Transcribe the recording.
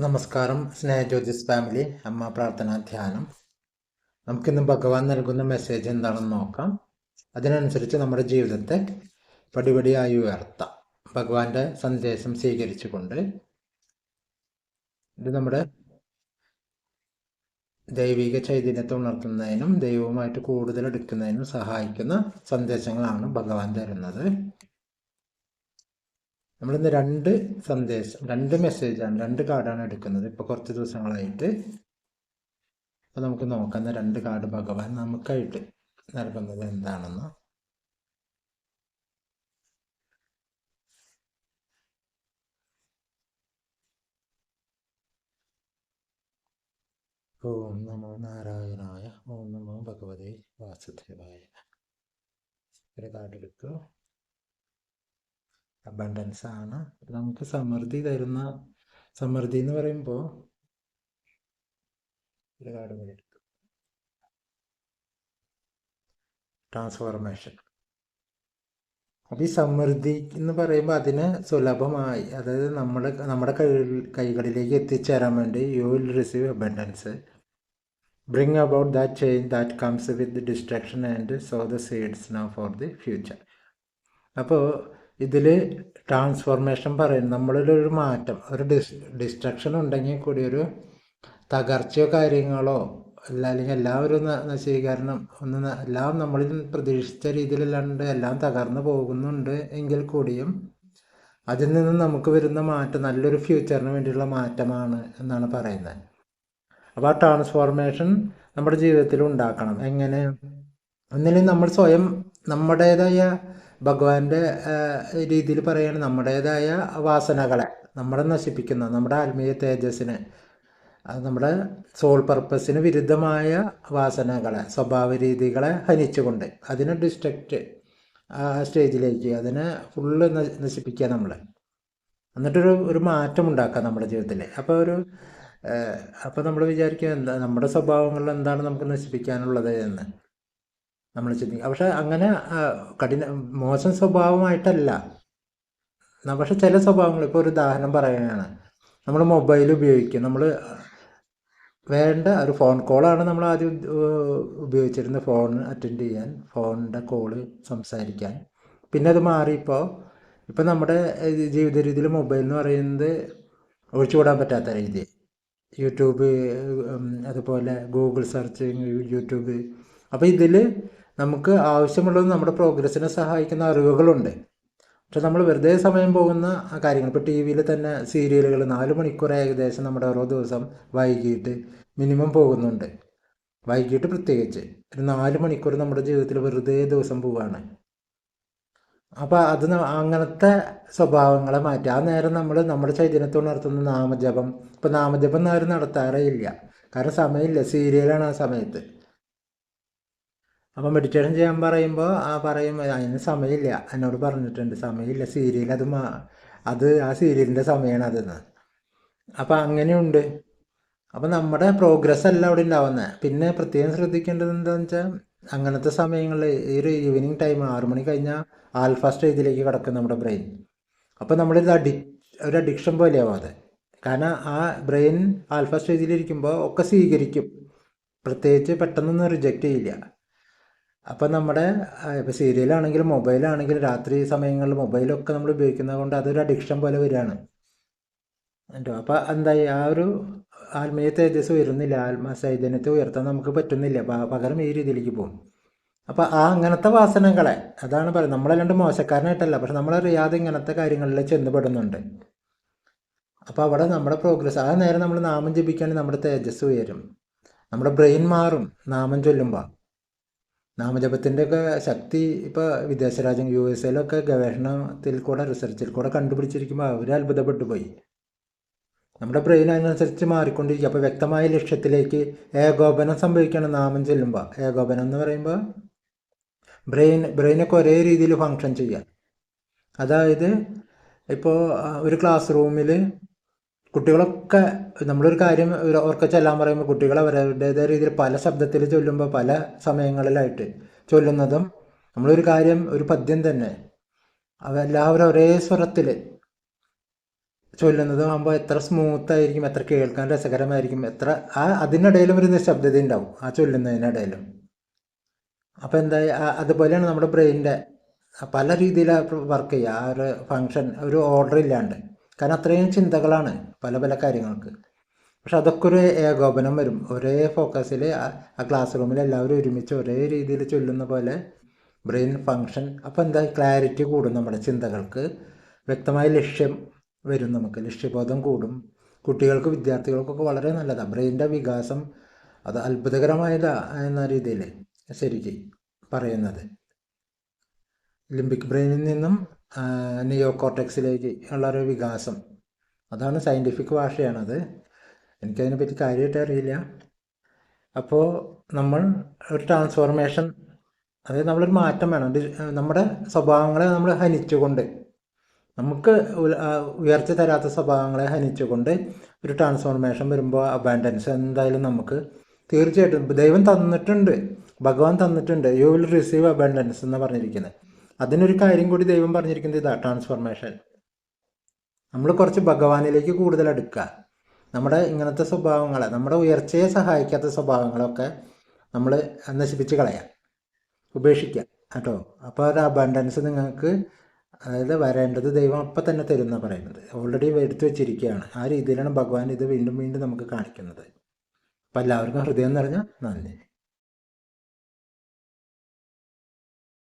നമസ്കാരം സ്നേഹജ്യോതിസ് ഫാമിലി അമ്മ പ്രാർത്ഥനാ ധ്യാനം. നമുക്കിന്ന് ഭഗവാൻ നൽകുന്ന മെസ്സേജ് എന്താണെന്ന് നോക്കാം. അതിനനുസരിച്ച് നമ്മുടെ ജീവിതത്തെ പടിപടിയായി ഉയർത്താം. ഭഗവാന്റെ സന്ദേശം സ്വീകരിച്ചുകൊണ്ട് ഇത് നമ്മുടെ ദൈവിക ചൈതന്യത്തെ ഉണർത്തുന്നതിനും ദൈവവുമായിട്ട് കൂടുതൽ എടുക്കുന്നതിനും സഹായിക്കുന്ന സന്ദേശങ്ങളാണ് ഭഗവാൻ തരുന്നത്. നമ്മളിന്ന് രണ്ട് സന്ദേശം രണ്ട് മെസ്സേജാണ് രണ്ട് കാർഡാണ് എടുക്കുന്നത്. ഇപ്പോൾ കുറച്ച് ദിവസങ്ങളായിട്ട് അപ്പോൾ നമുക്ക് നോക്കുന്ന രണ്ട് കാർഡ് ഭഗവാൻ നമുക്കായിട്ട് നൽകുന്നത് എന്താണെന്ന്. ഓം നമോ നാരായണായ ഓം നമോ ഭഗവതേ വാസുദേവായ. ഒരു കാർഡ് എടുക്കുക അബണ്ടൻസ് ആണ്. നമുക്ക് സമൃദ്ധി തരുന്ന സമൃദ്ധി എന്ന് പറയുമ്പോൾ ഒരു കാർഡ് കൂടി എടുക്കും ട്രാൻസ്ഫോർമേഷൻ അപ്പം ഈ സമൃദ്ധി എന്ന് പറയുമ്പോൾ അതിന് സുലഭമായി അതായത് നമ്മൾ നമ്മുടെ കൈ കൈകളിലേക്ക് എത്തിച്ചേരാൻ വേണ്ടി you will receive abundance bring about that change that comes with destruction and so the seeds now for the future അപ്പോൾ ഇതിൽ ട്രാൻസ്ഫോർമേഷൻ പറയും. നമ്മളിലൊരു മാറ്റം ഒരു ഡിസ് ഡിസ്ട്രക്ഷൻ ഉണ്ടെങ്കിൽ കൂടി ഒരു തകർച്ചയോ കാര്യങ്ങളോ അല്ല അല്ലെങ്കിൽ എല്ലാവരും നശീകരണം ഒന്ന് എല്ലാം നമ്മളിൽ പ്രതീക്ഷിച്ച രീതിയിലല്ലാണ്ട് എല്ലാം തകർന്നു പോകുന്നുണ്ട് എങ്കിൽ കൂടിയും അതിൽ നിന്ന് നമുക്ക് വരുന്ന മാറ്റം നല്ലൊരു ഫ്യൂച്ചറിന് വേണ്ടിയുള്ള മാറ്റമാണ് എന്നാണ് പറയുന്നത്. അപ്പോൾ ആ ട്രാൻസ്ഫോർമേഷൻ നമ്മുടെ ജീവിതത്തിൽ ഉണ്ടാക്കണം. എങ്ങനെ? ഒന്നിലും നമ്മൾ സ്വയം നമ്മുടേതായ ഭഗവാന്റെ രീതിയിൽ പറയുകയാണ് നമ്മുടേതായ വാസനകളെ നമ്മളെ നശിപ്പിക്കുന്ന നമ്മുടെ ആത്മീയ തേജസ്സിനെ നമ്മുടെ സോൾ പർപ്പസിന് വിരുദ്ധമായ വാസനകളെ സ്വഭാവ രീതികളെ ഹനിച്ചുകൊണ്ട് അതിനെ ഡിസ്ട്രക്റ്റ് ആ സ്റ്റേജിലേക്ക് അതിനെ ഫുള്ള് നശിപ്പിക്കുക നമ്മൾ എന്നിട്ടൊരു ഒരു മാറ്റം ഉണ്ടാക്കുക നമ്മുടെ ജീവിതത്തിൽ അപ്പോൾ ഒരു അപ്പോൾ നമ്മൾ വിചാരിക്കുക എന്താ നമ്മുടെ സ്വഭാവങ്ങളിൽ എന്താണ് നമുക്ക് നശിപ്പിക്കാനുള്ളത് എന്ന്. നമ്മൾ ചിന്തിക്കുക പക്ഷെ അങ്ങനെ കഠിന മോശം സ്വഭാവമായിട്ടല്ല. പക്ഷെ ചില സ്വഭാവങ്ങൾ ഇപ്പോൾ ഒരു ഉദാഹരണം പറയുകയാണ്. നമ്മൾ മൊബൈൽ ഉപയോഗിക്കുക നമ്മൾ വേണ്ട ഒരു ഫോൺ കോളാണ് നമ്മൾ ആദ്യം ഉപയോഗിച്ചിരുന്നത് ഫോൺ അറ്റൻഡ് ചെയ്യാൻ ഫോണിന്റെ കോൾ സംസാരിക്കാൻ. പിന്നെ അത് മാറിയപ്പോൾ ഇപ്പം നമ്മുടെ ജീവിത രീതിയിൽ മൊബൈൽ എന്ന് പറയുന്നത് ഒഴിച്ചുകൂടാൻ പറ്റാത്ത രീതി യൂട്യൂബ് അതുപോലെ ഗൂഗിൾ സെർച്ച് യൂട്യൂബ്. അപ്പോൾ ഇതിൽ നമുക്ക് ആവശ്യമുള്ളത് നമ്മുടെ പ്രോഗ്രസ്സിനെ സഹായിക്കുന്ന അറിവുകളുണ്ട്. പക്ഷെ നമ്മൾ വെറുതെ സമയം പോകുന്ന കാര്യങ്ങൾ. ഇപ്പോൾ ടി വിയിൽ തന്നെ സീരിയലുകൾ നാല് മണിക്കൂർ ഏകദേശം നമ്മുടെ ഓരോ ദിവസം വൈകിട്ട് മിനിമം പോകുന്നുണ്ട്. വൈകിട്ട് പ്രത്യേകിച്ച് ഒരു നാല് മണിക്കൂർ നമ്മുടെ ജീവിതത്തിൽ വെറുതെ ദിവസം പോവുകയാണ് അപ്പോൾ അത് അങ്ങനത്തെ സ്വഭാവങ്ങളെ മാറ്റി. ആ നേരം നമ്മൾ നമ്മുടെ ചൈതന്യത്തെ നടത്തുന്ന നാമജപം. ഇപ്പോൾ നാമജപം ആരും നടത്താറേ ഇല്ല. കാരണം സമയമില്ല. സീരിയലാണ് ആ സമയത്ത്. അപ്പോൾ മെഡിറ്റേഷൻ ചെയ്യാൻ പറയുമ്പോൾ ആ പറയും അതിന് സമയമില്ല. എന്നോട് പറഞ്ഞിട്ടുണ്ട് സമയമില്ല സീരിയൽ അത് മാ അത് ആ സീരിയലിന്റെ സമയമാണ് അതെന്ന് അപ്പോൾ അങ്ങനെയുണ്ട്. അപ്പോൾ നമ്മുടെ പ്രോഗ്രസ് അല്ല അവിടെ ഉണ്ടാവുന്നത് പിന്നെ പ്രത്യേകം ശ്രദ്ധിക്കേണ്ടത് എന്താണെന്ന് വെച്ചാൽ അങ്ങനത്തെ സമയങ്ങളിൽ ഈ ഒരു ഈവനിങ് ടൈം ആറു മണി കഴിഞ്ഞാൽ ആൽഫ സ്റ്റേജിലേക്ക് കിടക്കും നമ്മുടെ ബ്രെയിൻ അപ്പോൾ നമ്മളിത് അഡി ഒരു അഡിക്ഷൻ പോലെയാവും അത്. കാരണം ആ ബ്രെയിൻ ആൽഫ സ്റ്റേജിലിരിക്കുമ്പോൾ ഒക്കെ സ്വീകരിക്കും. പ്രത്യേകിച്ച് പെട്ടെന്നൊന്നും റിജക്റ്റ് ചെയ്യില്ല. അപ്പോൾ നമ്മുടെ ഇപ്പോൾ സീരിയലാണെങ്കിലും മൊബൈലാണെങ്കിലും രാത്രി സമയങ്ങളിൽ മൊബൈലൊക്കെ നമ്മൾ ഉപയോഗിക്കുന്നത് കൊണ്ട് അതൊരു അഡിക്ഷൻ പോലെ വരികയാണ്. കേട്ടോ അപ്പോൾ എന്തായി ആ ഒരു ആത്മീയ തേജസ് വരുന്നില്ല ആത്മ ചൈതന്യത്തെ ഉയർത്താൻ നമുക്ക് പറ്റുന്നില്ല പകരം ഈ രീതിയിലേക്ക് പോകും. അപ്പോൾ ആ അങ്ങനത്തെ വാസനകളെ അതാണ് പറയുന്നത് നമ്മളല്ലാണ്ട് മോശക്കാരനായിട്ടല്ല പക്ഷെ നമ്മളറിയാതെ ഇങ്ങനത്തെ കാര്യങ്ങളിൽ ചെന്നുപെടുന്നുണ്ട്. അപ്പോൾ അവിടെ നമ്മുടെ പ്രോഗ്രസ് ആ നേരം നമ്മൾ നാമം ജപിക്കുകയാണെങ്കിൽ നമ്മുടെ തേജസ് ഉയരും. നമ്മുടെ ബ്രെയിൻ മാറും നാമം ചൊല്ലുമ്പോൾ നാമജപത്തിന്റെ ഒക്കെ ശക്തി ഇപ്പോൾ വിദേശ രാജ്യം യു എസ് എയിലൊക്കെ ഗവേഷണത്തിൽ കൂടെ റിസർച്ചിൽ കൂടെ കണ്ടുപിടിച്ചിരിക്കുമ്പോൾ അവർ അത്ഭുതപ്പെട്ടു പോയി. നമ്മുടെ ബ്രെയിൻ അതിനനുസരിച്ച് മാറിക്കൊണ്ടിരിക്കുക അപ്പോൾ വ്യക്തമായ ലക്ഷ്യത്തിലേക്ക് ഏകോപനം സംഭവിക്കണം നാമം ചെല്ലുമ്പോൾ ഏകോപനം എന്ന് പറയുമ്പോൾ ബ്രെയിൻ ബ്രെയിനൊക്കെ ഒരേ രീതിയിൽ ഫങ്ഷൻ ചെയ്യാം അതായത് ഇപ്പോൾ ഒരു ക്ലാസ് റൂമിൽ കുട്ടികളൊക്കെ നമ്മളൊരു കാര്യം ഓർക്ക ചെല്ലാൻ പറയുമ്പോൾ കുട്ടികൾ അവരുടേതായ രീതിയിൽ പല ശബ്ദത്തിൽ ചൊല്ലുമ്പോൾ പല സമയങ്ങളിലായിട്ട് ചൊല്ലുന്നതും നമ്മളൊരു കാര്യം ഒരു പദ്യം തന്നെ. അവ എല്ലാവരും ഒരേ സ്വരത്തിൽ ചൊല്ലുന്നതും ആകുമ്പോൾ എത്ര സ്മൂത്ത് ആയിരിക്കും എത്ര കേൾക്കാൻ രസകരമായിരിക്കും എത്ര ആ അതിനിടയിലും ഒരു നിശബ്ദത ഉണ്ടാവും ആ ചൊല്ലുന്നതിനിടയിലും. അപ്പോൾ എന്താ അതുപോലെയാണ് നമ്മുടെ ബ്രെയിനിന്റെ പല രീതിയിൽ വർക്ക് ചെയ്യുക. ആ ഒരു ഫങ്ഷൻ ഒരു ഓർഡർ ഇല്ലാണ്ട്. കാരണം അത്രയും ചിന്തകളാണ് പല പല കാര്യങ്ങൾക്ക്. പക്ഷെ അതൊക്കെ ഒരു ഏകോപനം വരും. ഒരേ ഫോക്കസിൽ ആ ക്ലാസ് റൂമിൽ എല്ലാവരും ഒരുമിച്ച് ഒരേ രീതിയിൽ ചൊല്ലുന്ന പോലെ ബ്രെയിൻ ഫങ്ഷൻ അപ്പോൾ എന്താ ക്ലാരിറ്റി കൂടും നമ്മുടെ ചിന്തകൾക്ക്. വ്യക്തമായ ലക്ഷ്യം വരും നമുക്ക്. ലക്ഷ്യബോധം കൂടും. കുട്ടികൾക്ക് വിദ്യാർത്ഥികൾക്കൊക്കെ വളരെ നല്ലതാണ് ബ്രെയിനിന്റെ വികാസം അത് അത്ഭുതകരമായതാ എന്ന രീതിയിൽ ശരിക്ക് പറയുന്നത്. ലിംബിക് ബ്രെയിനിൽ നിന്നും നിയോ കോർട്ടെക്സിലേക്ക് ഉള്ളൊരു വികാസം. അതാണ് സയന്റിഫിക് ഭാഷയാണത്. എനിക്കതിനെ പറ്റി കാര്യമായിട്ട് അറിയില്ല. അപ്പോൾ നമ്മൾ ഒരു ട്രാൻസ്ഫോർമേഷൻ അതായത് നമ്മളൊരു മാറ്റം വേണം. നമ്മുടെ സ്വഭാവങ്ങളെ നമ്മൾ ഹനിച്ചുകൊണ്ട് നമുക്ക് ഉയർച്ച തരാത്ത സ്വഭാവങ്ങളെ ഹനിച്ചുകൊണ്ട് ഒരു ട്രാൻസ്ഫോർമേഷൻ വരുമ്പോൾ അബാൻഡൻസ് എന്തായാലും നമുക്ക് തീർച്ചയായിട്ടും ദൈവം തന്നിട്ടുണ്ട് ഭഗവാൻ തന്നിട്ടുണ്ട്. യു വിൽ റിസീവ് അബാൻഡൻസ് എന്ന് പറഞ്ഞിരിക്കുന്നത്. അതിനൊരു കാര്യം കൂടി ദൈവം പറഞ്ഞിരിക്കുന്നത് ഇതാ ട്രാൻസ്ഫോർമേഷൻ നമ്മൾ കുറച്ച് ഭഗവാനിലേക്ക് കൂടുതൽ അടുക്കുക നമ്മുടെ ഇങ്ങനത്തെ സ്വഭാവങ്ങളെ നമ്മുടെ ഉയർച്ചയെ സഹായിക്കാത്ത സ്വഭാവങ്ങളൊക്കെ നമ്മൾ നശിപ്പിച്ച് കളയാം. ഉപേക്ഷിക്കുക കേട്ടോ. അപ്പോൾ ഒരു അബണ്ടൻസ് നിങ്ങൾക്ക് അതായത് വരേണ്ടത് ദൈവം അപ്പം തന്നെ തരുന്ന പറയുന്നത്. ഓൾറെഡി എടുത്തു വെച്ചിരിക്കുകയാണ്. ആ രീതിയിലാണ് ഭഗവാൻ ഇത് വീണ്ടും വീണ്ടും നമുക്ക് കാണിക്കുന്നത്. അപ്പം എല്ലാവർക്കും ഹൃദയം നിറഞ്ഞ നന്ദി.